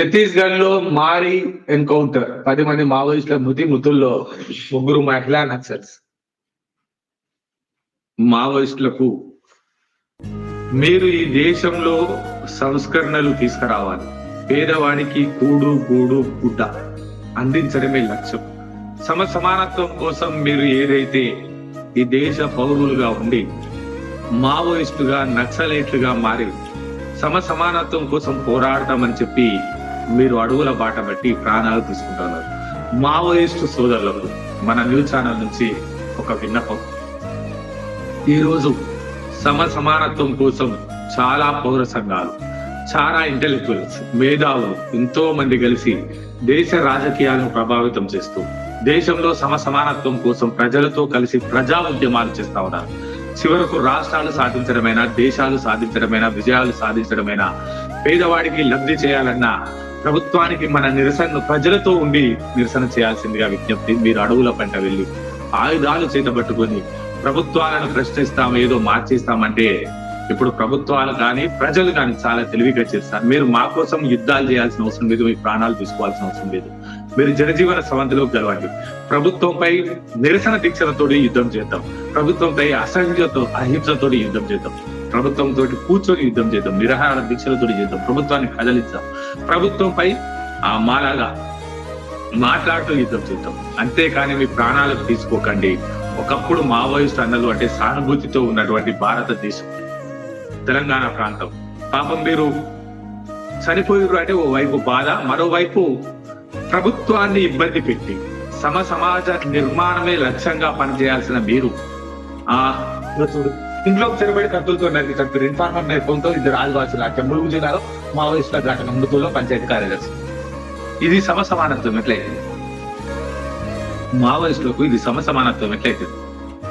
ఛత్తీస్గఢ్లో మారి ఎన్కౌంటర్. పది మంది మావోయిస్టుల మృతి మృతుల్లో ముగ్గురు మహిళా నక్సల్స్. మావోయిస్టులకు మీరు ఈ దేశంలో సంస్కరణలు తీసుకురావాలి. పేదవాడికి కూడు గూడు గుడ్డ అందించడమే లక్ష్యం. సమ సమానత్వం కోసం మీరు ఏదైతే ఈ దేశ పౌరులుగా ఉండి మావోయిస్టుగా నక్సలైట్లుగా మారి సమ సమానత్వం కోసం పోరాడతామని చెప్పి మీరు అడుగుల బాట బట్టి ప్రాణాలు తీసుకుంటున్నారు మావోయిస్టు సోదరులకు మన న్యూస్ ఛానల్ నుంచి ఒక విన్నపం. ఈరోజు సమ సమానత్వం కోసం చాలా పౌర సంఘాలు చాలా ఇంటెలెక్చువల్స్ మేధావులు ఎంతో మంది కలిసి దేశ రాజకీయాలను ప్రభావితం చేస్తూ దేశంలో సమ సమానత్వం కోసం ప్రజలతో కలిసి ప్రజా ఉద్యమాలు చేస్తా ఉన్నారు. చివరకు రాష్ట్రాలు సాధించడమైనా దేశాలు సాధించడమైనా విజయాలు సాధించడమైనా పేదవాడికి లబ్ధి చేయాలన్నా ప్రభుత్వానికి మన నిరసనను ప్రజలతో ఉండి నిరసన చేయాల్సిందిగా విజ్ఞప్తి మీరు అడవుల పంట వెళ్ళి ఆయుధాలు చేతబట్టుకొని ప్రభుత్వాలను ప్రశ్నిస్తాం ఏదో మార్చేస్తామంటే ఇప్పుడు ప్రభుత్వాలు కానీ ప్రజలు కానీ చాలా తెలివిగా చేస్తారు. మీరు మా కోసం యుద్ధాలు చేయాల్సిన అవసరం లేదు మీ ప్రాణాలు తీసుకోవాల్సిన అవసరం లేదు. మీరు జనజీవన సవంతిలో గెలవండి ప్రభుత్వంపై నిరసన దీక్షలతో యుద్ధం చేద్దాం. ప్రభుత్వంపై అసహ్యతో అహింసతో యుద్ధం చేద్దాం. ప్రభుత్వంతో కూర్చొని యుద్ధం చేద్దాం. నిరహార దీక్షలతో చేద్దాం. ప్రభుత్వాన్ని కదలిద్దాం. ప్రభుత్వంపై ఆ మాలాగా మాట్లాడుతూ యుద్ధం చేద్దాం. అంతేకాని మీ ప్రాణాలకు తీసుకోకండి. ఒకప్పుడు మావోయిస్ట్ అన్నలు అంటే సానుభూతితో ఉన్నటువంటి భారతదేశం. తెలంగాణ ప్రాంతం. పాపం మీరు చనిపోయారు అంటే ఓ వైపు బాధ మరోవైపు ప్రభుత్వాన్ని ఇబ్బంది పెట్టి సమ సమాజ నిర్మాణమే లక్ష్యంగా పనిచేయాల్సిన మీరు. ఆ చూడు. ఇంట్లో చెరబడి కత్తులతో నరికి చంపారు ఇన్ఫార్మర్ నేర్పంతో ఇద్దరు ఆదివాసులు ఆ ములుగు జిల్లాలో మావోయిస్టుల ఘటన మృతుల్లో పంచాయతీ కార్యదర్శి. ఇది సమ సమానత్వం ఎట్లయితే మావోయిస్టులకు ఇది సమ సమానత్వం ఎట్లయితే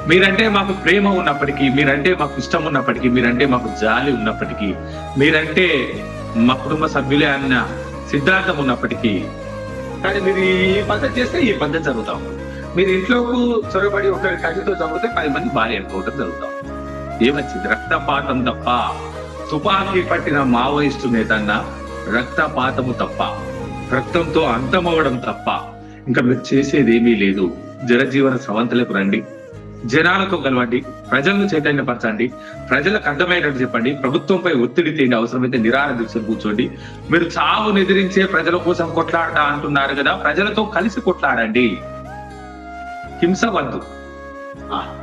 మీరంటే మాకు ప్రేమ ఉన్నప్పటికీ మీరంటే మాకు ఇష్టం ఉన్నప్పటికీ మీరంటే మాకు జాలి ఉన్నప్పటికీ మీరంటే మా కుటుంబ సభ్యులే అన్న సిద్ధాంతం ఉన్నప్పటికీ కానీ మీరు ఈ పద్ధతి చేస్తే ఈ పద్ధతి జరుగుతాం మీరు ఇంట్లోకు చొరబడి ఒకరి కట్టితో చదివితే పది మంది భార్య అనుకోవటం జరుగుతాం ఏమొచ్చింది? రక్తపాతం తప్ప. తుపాకీ పట్టిన మావోయిస్టు నేతన్న రక్తపాతము తప్ప. రక్తంతో అంతమవడం తప్ప. ఇంకా మీరు చేసేది ఏమీ లేదు. జనజీవన సవంతులకు రండి. జనాలతో కలవండి. ప్రజలను చైతన్యపరచండి. ప్రజలకు అర్థమయ్యేటట్టు చెప్పండి. ప్రభుత్వంపై ఒత్తిడి తీయండి. అవసరమైతే నిరాహార దీక్షలు కూర్చోండి. మీరు చావును ఎదిరించే ప్రజల కోసం కొట్లాడటా అంటున్నారు కదా. ప్రజలతో కలిసి కొట్లాడండి. హింస వద్దు. ఆ,